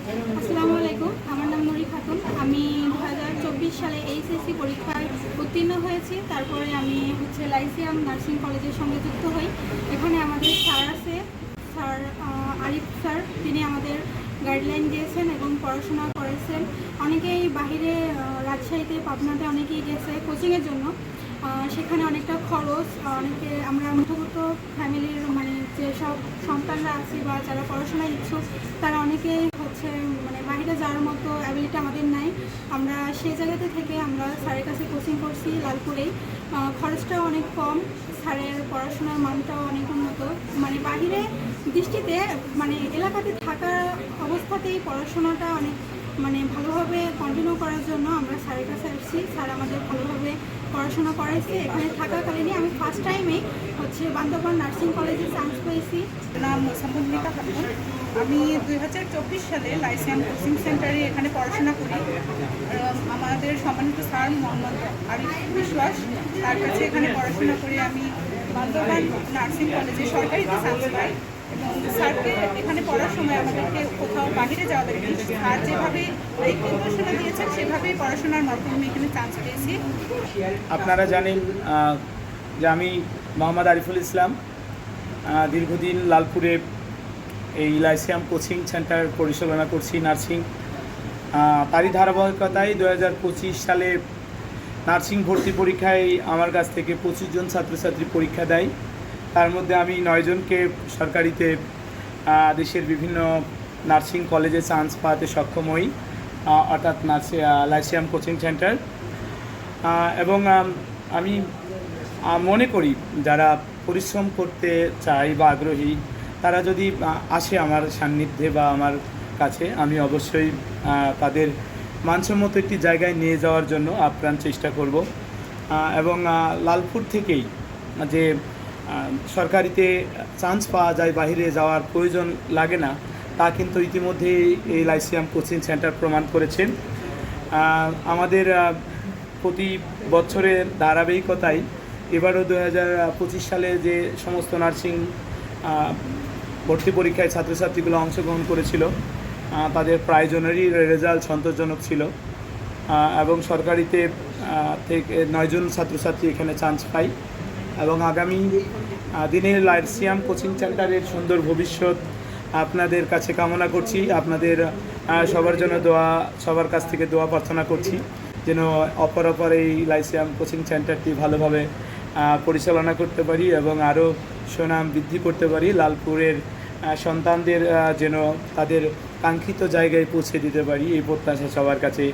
আসসালামু আলাইকুম, আমার নাম নুরি খাতুন। আমি দু হাজার চব্বিশ সালে এইচএসসি পরীক্ষায় উত্তীর্ণ হয়েছি। তারপরে আমি হচ্ছে লাইসিয়াম নার্সিং কলেজের সঙ্গে যুক্ত হই। এখানে আমাদের স্যার আছে, স্যার আরিফ স্যার। তিনি আমাদের গাইডলাইন দিয়েছেন এবং পড়াশোনা করেছেন। অনেকেই বাহিরে রাজশাহীতে, পাবনাতে অনেকেই গেছে কোচিংয়ের জন্য। সেখানে অনেকটা খরচ অনেকে আমরা মধ্যবিত্ত ফ্যামিলির মানে যেসব সন্তানরা আছে বা যারা পড়াশোনায় ইচ্ছুক, তারা অনেকেই হচ্ছে মানে বাইরে যাওয়ার মতো অ্যাবিলিটি আমাদের নাই। আমরা সেই জায়গাতে থেকে আমরা স্যারের কাছে কোচিং করছি লালপুরেই। খরচটাও অনেক কম, স্যারের পড়াশোনার মানটাও অনেক উন্নত। মানে বাহিরে দৃষ্টিতে মানে এলাকাতে থাকা অবস্থাতেই পড়াশোনাটা অনেক মানে ভালোভাবে কন্টিনিউ করার জন্য আমরা স্যারের কাছে এসেছি স্যার আমাদের ভালোভাবে পড়াশোনা করাইছে। এখানে থাকাকালীনই আমি ফার্স্ট টাইমেই হচ্ছে বান্দরবান নার্সিং কলেজে চান্স পেয়েছি। নাম মোসাম্মদনিকা খাতুন আমি দুই হাজার চব্বিশ সালে লাইসেন্স কোচিং সেন্টারে এখানে পড়াশোনা করি। আমাদের সম্মানিত স্যার মোহাম্মদ আরিফ বিশ্বাস, তার কাছে এখানে পড়াশোনা করে আমি বান্দরবান নার্সিং কলেজে সরকারিতে চান্স পাই। স্যারকে এখানে পড়ার সময় আমাদেরকে কোথাও বাহিরে যাওয়া স্যার যেভাবে দিয়েছেন, সেভাবেই পড়াশোনার মাধ্যমে এখানে চান্স পেয়েছি। আপনারা জানেন যে আমি মোহাম্মদ আরিফুল ইসলাম দীর্ঘদিন লালপুরে এই লাইসিয়াম কোচিং সেন্টার পরিচালনা করছি, নার্সিং। তারই ধারাবাহিকতায় দু হাজার পঁচিশ সালে নার্সিং ভর্তি পরীক্ষায় আমার কাছ থেকে পঁচিশ জন ছাত্রছাত্রী পরীক্ষা দেয়। তার মধ্যে আমি নয়জনকে সরকারিতে দেশের বিভিন্ন নার্সিং কলেজে চান্স পাওয়াতে সক্ষম হই অর্থাৎ নার্সি লাইসিয়াম কোচিং সেন্টার। এবং, আমি মনে করি যারা পরিশ্রম করতে চায় বা আগ্রহী, তারা যদি আসে আমার সান্নিধ্যে বা আমার কাছে, আমি অবশ্যই তাদের মানসম্মত একটি জায়গায় নিয়ে যাওয়ার জন্য আপ্রাণ চেষ্টা করব। এবং লালপুর থেকেই যে সরকারিতে চান্স পাওয়া যায় বাইরে যাওয়ার প্রয়োজন লাগে না। তা কিন্তু ইতিমধ্যেই এই লাইসিয়াম কোচিং সেন্টার প্রমাণ করেছেন। আমাদের প্রতি বছরের ধারাবাহিকতায় এবারও দু সালে যে সমস্ত নার্সিং ভর্তি পরীক্ষায় ছাত্রছাত্রীগুলো অংশগ্রহণ করেছিল তাদের প্রায়জনেরই রেজাল্ট সন্তোষজনক ছিল। এবং সরকারিতে থেকে নয়জন ছাত্রছাত্রী এখানে চান্স পায়। এবং আগামী দিনের দিনে লাইসিয়াম কোচিং সেন্টারের সুন্দর ভবিষ্যৎ আপনাদের কাছে কামনা করছি। আপনাদের সবার জন্য দোয়া, সবার কাছ থেকে দোয়া প্রার্থনা করছি যেন অপর অপর এই লাইসিয়াম কোচিং সেন্টারটি ভালোভাবে পরিচালনা করতে পারি এবং আরও সুনাম বৃদ্ধি করতে পারি। লালপুরের সন্তানদের যেন তাদের কাঙ্ক্ষিত জায়গায় পৌঁছে দিতে পারি। এই প্রত্যাশা সবার কাছে।